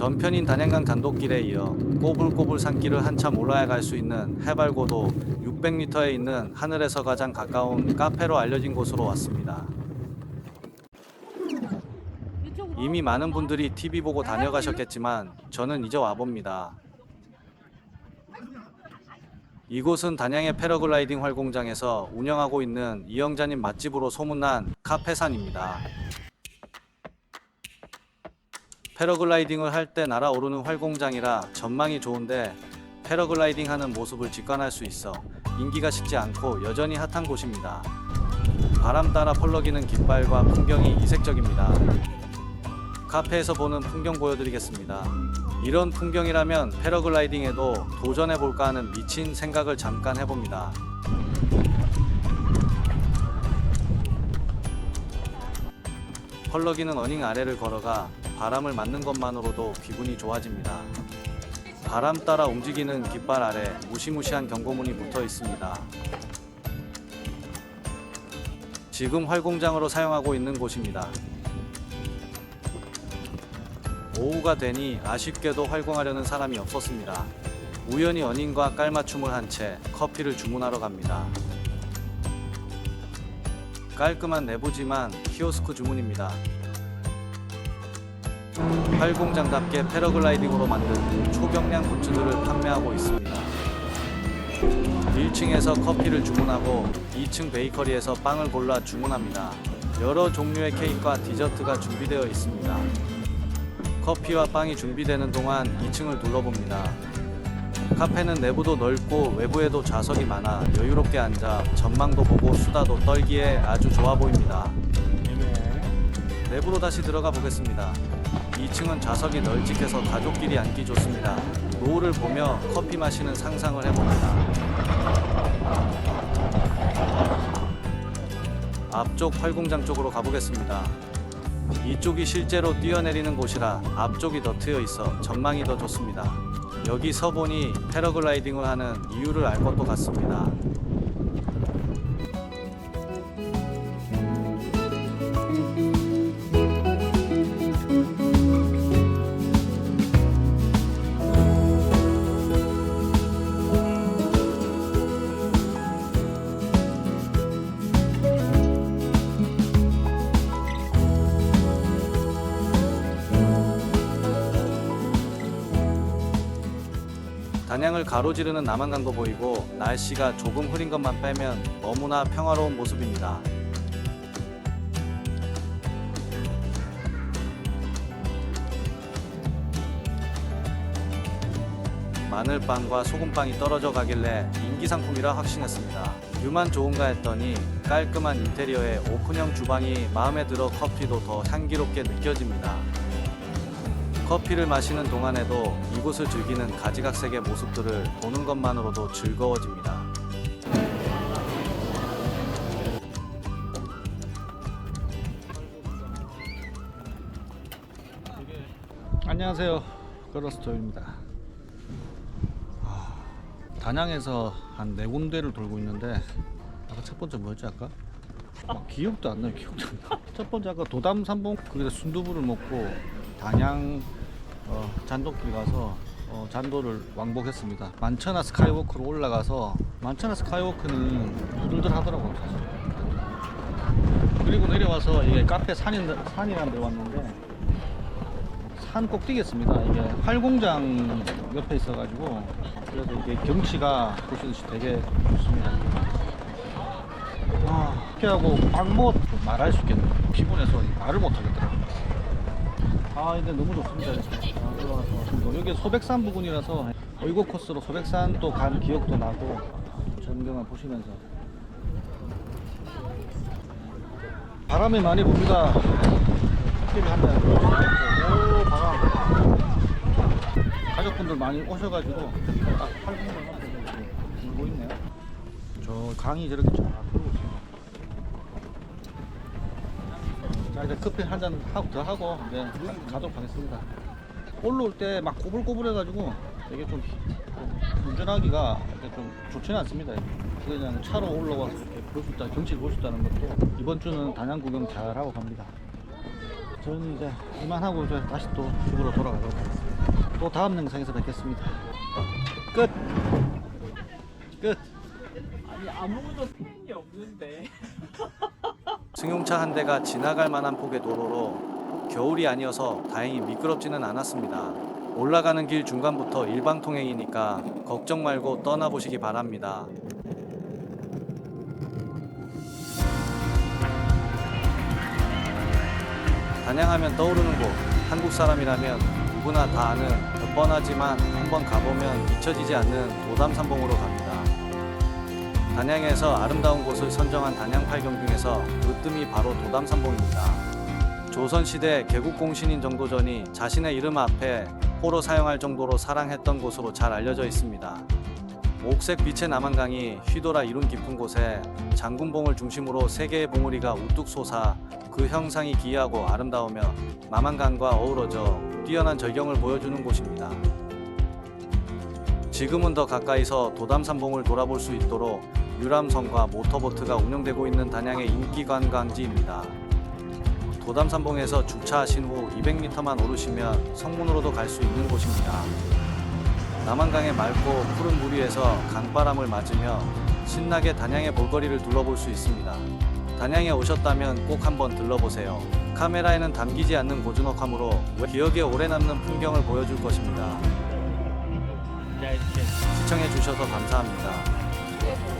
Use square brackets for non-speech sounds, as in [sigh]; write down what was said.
전편인 단양강 단독길에 이어 꼬불꼬불 산길을 한참 올라야 갈수 있는 해발 고도 600m에 있는 하늘에서 가장 가까운 카페로 알려진 곳으로 왔습니다. 이미 많은 분들이 TV 보고 다녀가셨겠지만 저는 이제 와봅니다. 이곳은 단양의 패러글라이딩 활공장에서 운영하고 있는 이영자님 맛집으로 소문난 카페산입니다. 패러글라이딩을 할 때 날아오르는 활공장이라 전망이 좋은데 패러글라이딩 하는 모습을 직관할 수 있어 인기가 식지 않고 여전히 핫한 곳입니다. 바람 따라 펄럭이는 깃발과 풍경이 이색적입니다. 카페에서 보는 풍경 보여드리겠습니다. 이런 풍경이라면 패러글라이딩에도 도전해볼까 하는 미친 생각을 잠깐 해봅니다. 펄럭이는 어닝 아래를 걸어가 바람을 맞는 것만으로도 기분이 좋아집니다. 바람 따라 움직이는 깃발 아래 무시무시한 경고문이 붙어 있습니다. 지금 활공장으로 사용하고 있는 곳입니다. 오후가 되니 아쉽게도 활공하려는 사람이 없었습니다. 우연히 연인과 깔맞춤을 한 채 커피를 주문하러 갑니다. 깔끔한 내부지만 키오스크 주문입니다. 활공장답게 패러글라이딩으로 만든 초경량 굿즈들을 판매하고 있습니다. 1층에서 커피를 주문하고 2층 베이커리에서 빵을 골라 주문합니다. 여러 종류의 케이크와 디저트가 준비되어 있습니다. 커피와 빵이 준비되는 동안 2층을 둘러봅니다. 카페는 내부도 넓고 외부에도 좌석이 많아 여유롭게 앉아 전망도 보고 수다도 떨기에 아주 좋아 보입니다. 내부로 다시 들어가 보겠습니다. 2층은 좌석이 널찍해서 가족끼리 앉기 좋습니다. 노을을 보며 커피 마시는 상상을 해봅니다. 앞쪽 활공장 쪽으로 가보겠습니다. 이쪽이 실제로 뛰어내리는 곳이라 앞쪽이 더 트여 있어 전망이 더 좋습니다. 여기 서 보니 패러글라이딩을 하는 이유를 알 것도 같습니다. 단양을 가로지르는 남한강도 보이고 날씨가 조금 흐린 것만 빼면 너무나 평화로운 모습입니다. 마늘빵과 소금빵이 떨어져 가길래 인기 상품이라 확신했습니다. 뷰만 좋은가 했더니 깔끔한 인테리어에 오픈형 주방이 마음에 들어 커피도 더 향기롭게 느껴집니다. 커피를 마시는 동안에도 이곳을 즐기는 가지각색의 모습들을 보는 것만으로도 즐거워집니다. 안녕하세요. 걸어스토입니다. 아, 단양에서 한 네 군데를 돌고 있는데 아까 첫 번째 뭐였지 아까? 아, 기억도 안 나요. 기억도 안 나. 첫 번째 아까 도담 삼봉 거기서 순두부를 먹고 단양 어, 잔도길 가서 어, 잔도를 왕복했습니다. 만천하 스카이워크로 올라가서 만천하 스카이워크는 부들들 하더라고요. 사실. 그리고 내려와서 이게 카페 산인, 산이라는 데 왔는데 산꼭 뛰겠습니다. 이게 활공장 옆에 있어가지고 그래서 이게 경치가 보시듯이 되게 좋습니다. 아, 피하고 빵못 말할 수 있겠네요. 피곤해서 말을 못 하겠더라고요. 아, 근데 너무 좋습니다. 아, 올라가서. 여기 소백산 부근이라서 어이고 코스로 소백산 또간 기억도 나고 전경을 보시면서 바람이 많이 바람. 가족분들 많이 오셔가지고 딱 8분만 앞에 불고 있네요. 저 강이 저렇게 쫙 자 이제 커피 한 잔 하고 더 하고 이제 가- 가도록 하겠습니다. 올라올 때막 꼬불꼬불해가지고 되게 좀, 좀 운전하기가 좀 좋지는 않습니다. 그냥 차로 올라와서 이렇게 볼 수 있다, 경치를 볼 수 있다는 것도 이번 주는 단양 구경 잘 하고 갑니다. 저는 이제 이만하고 이제 다시 또 집으로 돌아가도록 하겠습니다. 또 다음 영상에서 뵙겠습니다. 끝. 끝. 아니 아무도 팬이 없는데. [laughs] 승용차 한 대가 지나갈 만한 폭의 도로로 겨울이 아니어서 다행히 미끄럽지는 않았습니다. 올라가는 길 중간부터 일방 통행이니까 걱정 말고 떠나보시기 바랍니다. 단양하면 떠오르는 곳, 한국 사람이라면 누구나 다 아는 뻔하지만 한번 가보면 잊혀지지 않는 도담산봉으로 갑니다. 단양에서 아름다운 곳을 선정한 단양팔경 중에서 으뜸이 바로 도담산봉입니다. 조선시대 개국공신인 정도전이 자신의 이름 앞에 호로 사용할 정도로 사랑했던 곳으로 잘 알려져 있습니다. 옥색 빛의 남한강이 휘돌아 이룬 깊은 곳에 장군봉을 중심으로 세 개의 봉우리가 우뚝 솟아 그 형상이 기이하고 아름다우며 남한강과 어우러져 뛰어난 절경을 보여주는 곳입니다. 지금은 더 가까이서 도담산봉을 돌아볼 수 있도록 유람선과 모터보트가 운영되고 있는 단양의 인기 관광지입니다. 도담산봉에서 주차하신 후 200m만 오르시면 성문으로도 갈 수 있는 곳입니다. 남한강의 맑고 푸른 물 위에서 강바람을 맞으며 신나게 단양의 볼거리를 둘러볼 수 있습니다. 단양에 오셨다면 꼭 한번 들러보세요. 카메라에는 담기지 않는 고즈넉함으로 기억에 오래 남는 풍경을 보여줄 것입니다. 야 이렇게 시청해 주셔서 감사합니다.